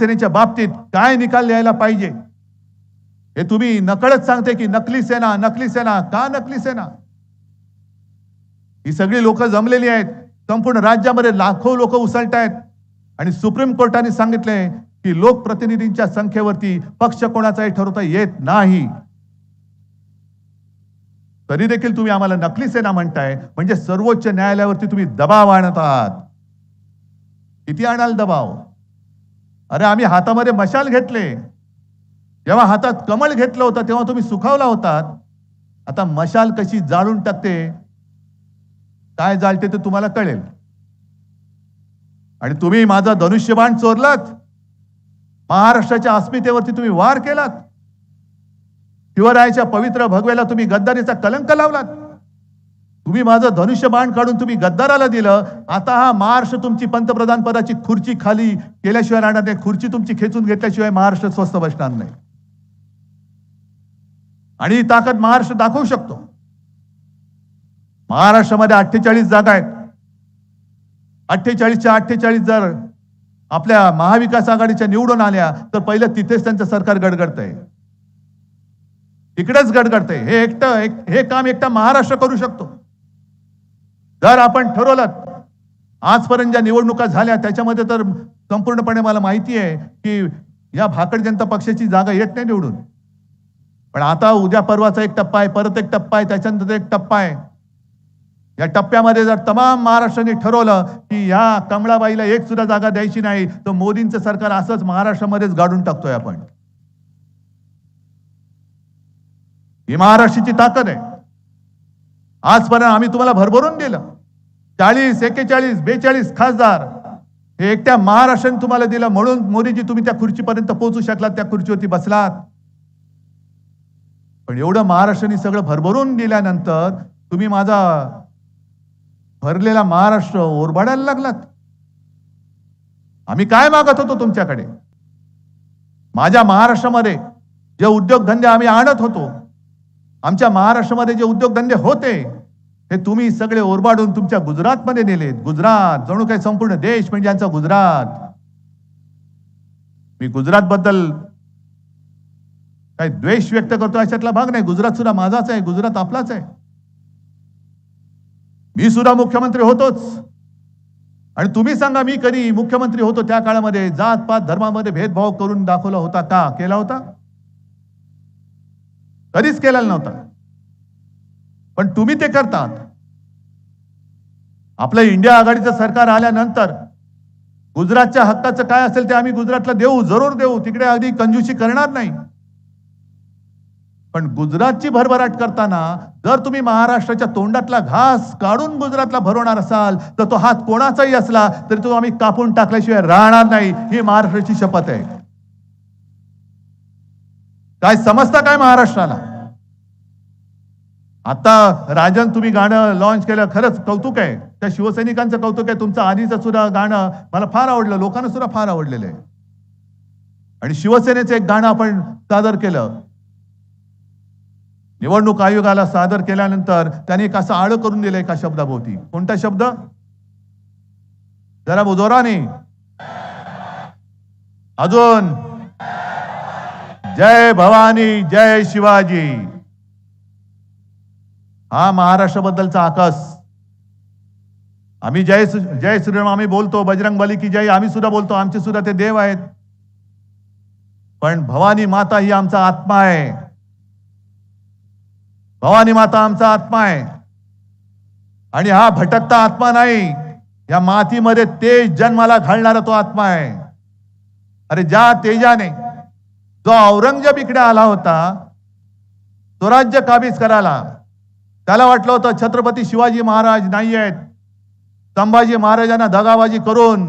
सेनेच्या बाबतीत काय निकाल लिहायला पाहिजे? हे तुम्ही नकळत सांगते की नकली सेना नकली सेना का नकली सेना? ही सगळी लोक जमलेली आहेत. संपूर्ण राज्यामध्ये लाखो लोक उसळत आहेत आणि सुप्रीम कोर्टाने सांगितले की लोकप्रतिनिधींच्या संख्येवरती पक्ष कोणाचाही ठरवता येत नाही. तरी देखील तुम्ही आम्हाला नकली सेना म्हणताय म्हणजे सर्वोच्च न्यायालयावरती तुम्ही दबाव आणत आहात. किती आणाल दबाव? अरे आम्ही हातामध्ये मशाल घेतले. जेव्हा हातात कमळ घेतलं होतं तेव्हा तुम्ही सुखावला होतात. आता मशाल कशी जाळून टाकते? काय जाळते ते तुम्हाला कळेल. आणि तुम्ही माझा धनुष्यबाण चोरलात. महाराष्ट्राच्या अस्मितेवरती तुम्ही वार केलात. शिवरायाच्या पवित्र भगवेला तुम्ही गद्दारीचा कलंक लावलात. तुम्ही माझं धनुष्यबाण काढून तुम्ही गद्दाराला दिलं आता हा महाराष्ट्र तुमची पंतप्रधान पदाची खुर्ची खाली केल्याशिवाय राहणार नाही. खुर्ची तुमची खेचून घेतल्याशिवाय महाराष्ट्र स्वस्त बसणार नाही. आणि ही ताकद महाराष्ट्र दाखवू शकतो. महाराष्ट्रामध्ये अठ्ठेचाळीस जागा आहेत. अठ्ठेचाळीसच्या अठ्ठेचाळीस जर आपल्या महाविकास आघाडीच्या निवडून आल्या तर पहिलं तिथेच त्यांचं सरकार गडगडतंय. तिकडेच गडगडतंय. हे एकटं एक- हे काम एकटा महाराष्ट्र करू शकतो. जर आपण ठरवलं आजपर्यंत ज्या निवडणुका झाल्या त्याच्यामध्ये तर संपूर्णपणे मला माहिती आहे की या भाकड जनता पक्षाची जागा येत नाही निवडून. पण आता उद्या परवाचा एक टप्पा आहे परत एक टप्पा आहे त्याच्यानंतर एक टप्पा आहे. या टप्प्यामध्ये जर तमाम महाराष्ट्राने ठरवलं की या कमळाबाईला एक सुद्धा जागा द्यायची नाही तर मोदींचं सरकार असंच महाराष्ट्रामध्येच गाडून टाकतोय आपण. ही महाराष्ट्राची ताकद आहे. आजपर्यंत आम्ही तुम्हाला भरभरून दिलं. चाळीस एक्केचाळीस बेचाळीस खासदार हे एकट्या महाराष्ट्राने तुम्हाला दिलं. म्हणून मोदीजी तुम्ही त्या खुर्चीपर्यंत पोहोचू शकलात त्या खुर्चीवरती बसलात. पण एवढं महाराष्ट्राने सगळं भरभरून दिल्यानंतर तुम्ही माझा भरलेला महाराष्ट्र ओरबाडायला लागलात. आम्ही काय मागत होतो तुमच्याकडे? माझ्या महाराष्ट्रामध्ये जे उद्योगधंदे आम्ही आणत होतो आमच्या महाराष्ट्रामध्ये जे उद्योगधंदे होते हे तुम्ही सगळे ओरबाडून तुमच्या गुजरातमध्ये नेलेत. गुजरात जणू काही संपूर्ण देश म्हणजे यांचा गुजरात. मी गुजरात बद्दल काही द्वेष व्यक्त करतो अशातला भाग नाही. गुजरात सुद्धा माझाच आहे. गुजरात आपलाच आहे. मी सुद्धा मुख्यमंत्री होतोच. आणि तुम्ही सांगा मी कधी मुख्यमंत्री होतो त्या काळामध्ये? जात पात धर्मामध्ये भेदभाव करून दाखवला होता का? केला होता? कधीच केलेला नव्हता. पण तुम्ही ते करतात. आपलं इंडिया आघाडीचं सरकार आल्यानंतर गुजरातच्या हक्काचं काय असेल ते आम्ही गुजरातला देऊ जरूर देऊ. तिकडे अगदी कंजूशी करणार नाही. पण गुजरातची भरभराट करताना जर तुम्ही महाराष्ट्राच्या तोंडातला घास काढून गुजरातला भरवणार असाल तर तो हात कोणाचाही असला तरी तो आम्ही कापून टाकल्याशिवाय राहणार नाही ही महाराष्ट्राची शपथ आहे. काय समजता काय महाराष्ट्राला? आता राजन तुम्ही गाणं लॉन्च केलं खरंच कौतुक आहे. त्या शिवसैनिकांचं कौतुक आहे. तुमचं आधीचं सुद्धा गाणं मला फार आवडलं. लोकांना सुद्धा फार आवडलेलं आहे. आणि शिवसेनेचं एक गाणं आपण सादर केलं. निवडणूक आयोगाला सादर केल्यानंतर त्याने एक असं आळ करून दिलं एका शब्दाभोवती. कोणता शब्द? जरा जोराने अजून. जय भवानी जय शिवाजी. हा महाराष्ट्राबद्दलचा आकाश आम्ही जय जय श्रीराम आम्ही बोलतो बजरंग बली की जय आम्ही सुद्धा बोलतो आमचे सुद्धा ते देव आहेत. पण भवानी माता ही आमचा आत्मा आहे. भवानी माता आमचा आत्मा आहे. आणि हा भटकता आत्मा नाही. या मातीमध्ये तेज जन्माला घालणारा तो आत्मा आहे. अरे ज्या तेजाने जो औरंगजेब इकडे आला होता तो राज्य काबीज करायला त्याला वाटलं होतं छत्रपती शिवाजी महाराज नाही आहेत. संभाजी महाराजांना दगाबाजी करून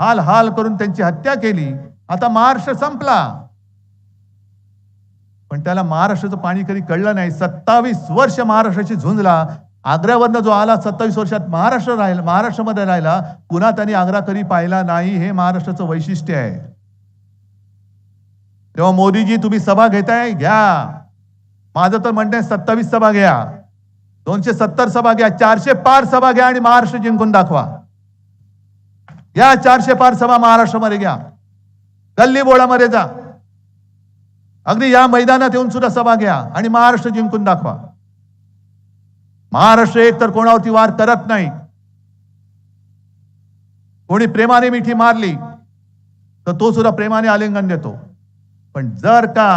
हाल हाल करून त्यांची हत्या केली. आता महाराष्ट्र संपला. पण त्याला महाराष्ट्राचं पाणी कधी कळलं नाही. सत्तावीस वर्ष महाराष्ट्राची झुंजला. आग्र्यावरनं जो आला सत्तावीस वर्षात महाराष्ट्र राहिला महाराष्ट्रामध्ये राहिला पुन्हा त्यांनी आग्रा कधी पाहिला नाही हे महाराष्ट्राचं वैशिष्ट्य आहे. तेव्हा मोदीजी तुम्ही सभा घेताय? घ्या. माझं तर म्हणणं सत्तावीस सभा घ्या. दोनशे सत्तर सभा घ्या चारशे पार सभा घ्या आणि महाराष्ट्र जिंकून दाखवा. या चारशे पार सभा महाराष्ट्रामध्ये घ्या. गल्ली बोळामध्ये जा. अगदी या मैदानात येऊन सुद्धा सभा घ्या आणि महाराष्ट्र जिंकून दाखवा. महाराष्ट्र एक तर कोणावरती वार करत नाही. कोणी प्रेमाने मिठी मारली तर तो सुद्धा प्रेमाने आलिंगन देतो. पण जर का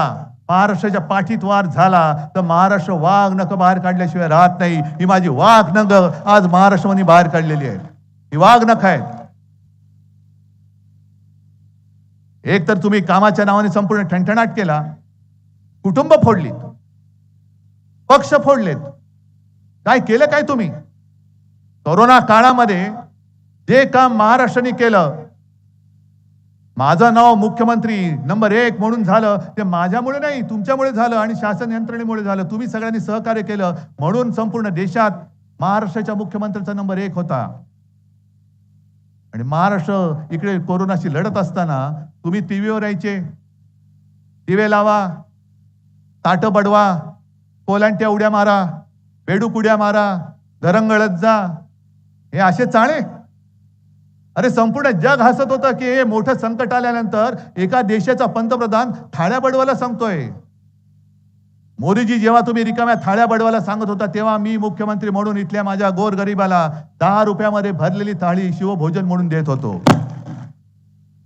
महाराष्ट्राच्या पाठीत वार झाला तर महाराष्ट्र वाघ नख बाहेर काढल्याशिवाय राहत नाही. ही माझी वाघ नख आज महाराष्ट्रामध्ये बाहेर काढलेली आहे. ही वाघ नख आहेत. एक तर तुम्ही कामाच्या नावाने संपूर्ण ठणठणाट केला कुटुंब फोडलीत पक्ष फोडलेत. काय केलं काय तुम्ही? कोरोना काळामध्ये जे काम महाराष्ट्राने केलं माझं नाव मुख्यमंत्री नंबर एक म्हणून झालं ते माझ्यामुळे नाही तुमच्यामुळे झालं आणि शासन यंत्रणेमुळे झालं. तुम्ही सगळ्यांनी सहकार्य केलं. म्हणून संपूर्ण देशात महाराष्ट्राच्या मुख्यमंत्र्यांचा नंबर एक होता. आणि महाराष्ट्र इकडे कोरोनाशी लढत असताना तुम्ही टीव्हीवर यायचे. दिवे लावा ताट बडवा कोलांट्या उड्या मारा बेडूक उड्या मारा घरंगळत जा. हे असे चाळे. अरे संपूर्ण जग हसत होतं की हे मोठं संकट आल्यानंतर एका देशाचा पंतप्रधान थाळ्या बडवायला सांगतोय. मोदीजी जेव्हा तुम्ही रिकाम्या थाळ्या बडवायला सांगत होता तेव्हा मी मुख्यमंत्री म्हणून इथल्या माझ्या गोरगरिबाला दहा रुपयामध्ये भरलेली थाळी शिवभोजन म्हणून देत होतो.